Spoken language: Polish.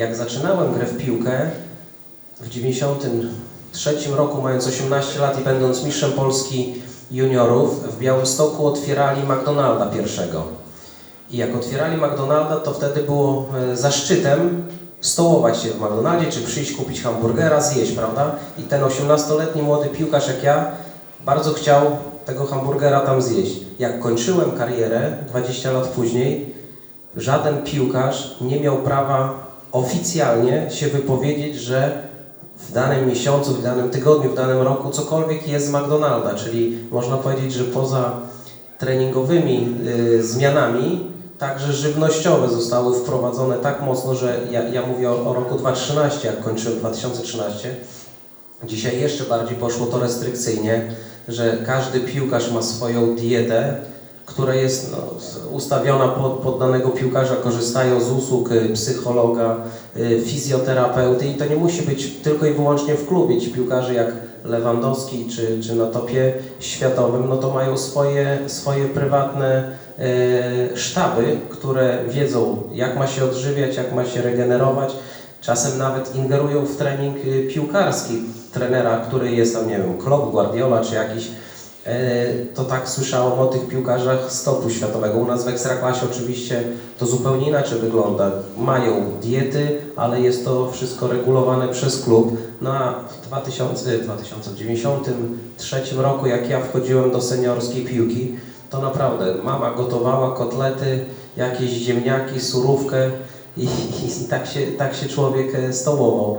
jak zaczynałem grę w piłkę w 93 roku, mając 18 lat i będąc mistrzem Polski juniorów, w Białymstoku otwierali McDonalda pierwszego. I jak otwierali McDonalda, to wtedy było e, zaszczytem stołować się w McDonaldzie, czy przyjść kupić hamburgera, zjeść, prawda? I ten 18-letni młody piłkarz jak ja bardzo chciał tego hamburgera tam zjeść. Jak kończyłem karierę 20 lat później, żaden piłkarz nie miał prawa oficjalnie się wypowiedzieć, że w danym miesiącu, w danym tygodniu, w danym roku cokolwiek jest z McDonalda, czyli można powiedzieć, że poza treningowymi y, zmianami także żywnościowe zostały wprowadzone tak mocno, że ja, ja mówię o, o roku 2013, jak kończyłem 2013. Dzisiaj jeszcze bardziej poszło to restrykcyjnie, że każdy piłkarz ma swoją dietę, która jest no, ustawiona pod, pod danego piłkarza, korzystają z usług y, psychologa, y, fizjoterapeuty i to nie musi być tylko i wyłącznie w klubie. Ci piłkarze jak Lewandowski czy, czy na topie światowym, no to mają swoje, swoje prywatne e, sztaby, które wiedzą jak ma się odżywiać, jak ma się regenerować. Czasem nawet ingerują w trening y, piłkarski trenera, który jest tam, nie wiem, Klopp, Guardiola czy jakiś to tak słyszałem o tych piłkarzach z topu światowego. U nas w Ekstraklasie oczywiście to zupełnie inaczej wygląda. Mają diety, ale jest to wszystko regulowane przez klub. Na 2000, 2093 roku, jak ja wchodziłem do seniorskiej piłki, to naprawdę mama gotowała kotlety, jakieś ziemniaki, surówkę i, i tak, się, tak się człowiek e, stołował.